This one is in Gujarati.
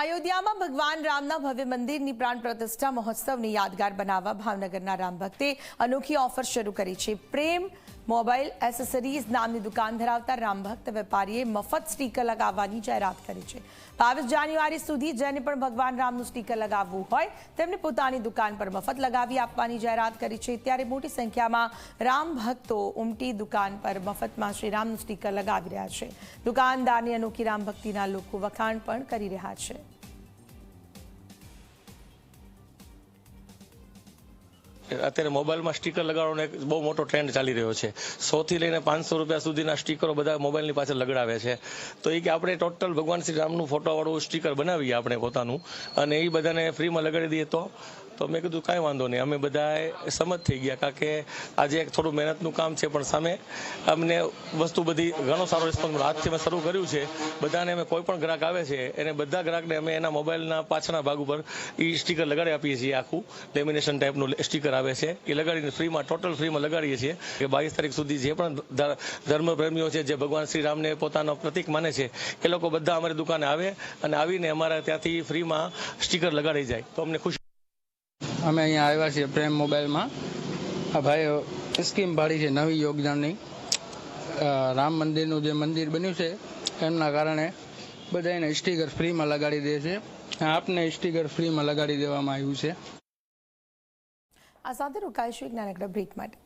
અયોધ્યામાં ભગવાન રામના ભવ્ય મંદિરની પ્રાણ પ્રતિષ્ઠા મહોત્સવને યાદગાર બનાવવા ભાવનગરના રામ ભક્તે અનોખી ઓફર શરૂ કરી છે. પ્રેમ, મોબાઈલ, એસેસરીઝ નામની દુકાન ધરાવતા રામ ભક્ત વેપારીએ મફત સ્ટીકર લગાવવાની જાહેરાત કરી છે. બાવીસ જાન્યુઆરી સુધી જેને પણ ભગવાન રામનું સ્ટીકર લગાવવું હોય, તેમને પોતાની દુકાન પર મફત લગાવી આપવાની જાહેરાત કરી છે. ત્યારે મોટી સંખ્યામાં રામ ભક્તો ઉમટી દુકાન પર મફતમાં શ્રી રામનું સ્ટીકર લગાવી રહ્યા છે. દુકાનદારની અનોખી રામ ભક્તિના લોકો વખાણ પણ કરી રહ્યા છે. અત્યારે મોબાઈલમાં સ્ટીકર લગાડવાનો એક બહુ મોટો ટ્રેન્ડ ચાલી રહ્યો છે. સોથી લઈને પાંચસો રૂપિયા સુધીના સ્ટીકરો બધા મોબાઈલની પાછળ લગાડાવે છે. તો એ કે આપણે ટોટલ ભગવાન શ્રી રામનું ફોટોવાળું સ્ટીકર બનાવીએ આપણે પોતાનું. અને એ બધાને ફ્રીમાં લગાડી દઈએ તો? તો મેં કીધું, કાંઈ વાંધો નહીં. અમે બધા સમજ થઈ ગયા, કારણ કે આજે એક થોડું મહેનતનું કામ છે, પણ સામે અમને વસ્તુ બધી ઘણો સારો રિસ્પોન્સ મળ્યો. આજથી મેં શરૂ કર્યું છે. બધાને અમે કોઈ પણ ગ્રાહક આવે છે, એને બધા ગ્રાહકને અમે એના મોબાઈલના પાછળના ભાગ ઉપર એ સ્ટીકર લગાડી આપીએ છીએ આખું. લેમિનેશન ટાઈપનું સ્ટીકર આવે છે. એ લગાડીને ફ્રીમાં ટોટલ ફ્રીમાં લગાડીએ છીએ. કે બાવીસ તારીખ સુધી જે પણ ધર્મપ્રેમીઓ છે, જે ભગવાન શ્રી રામને પોતાનો પ્રતિક માને છે, એ લોકો બધા અમારી દુકાને આવે અને આવીને અમારા ત્યાંથી ફ્રીમાં સ્ટીકર લગાડી જાય. તો અમને ખુશી અમે અહીંયા આવ્યા છીએ પ્રેમ મોબાઈલમાં. આ ભાઈ સ્કીમ ભાડી છે નવી યોગદાનની રામ મંદિરનું જે મંદિર બન્યું છે, એમના કારણે બધાને સ્ટીકર ફ્રીમાં લગાડી દે છે. આપને સ્ટીકર ફ્રીમાં લગાડી દેવામાં આવ્યું છે. આ સાથે રોકાઈશું એક નાનકડા બ્રેક માટે.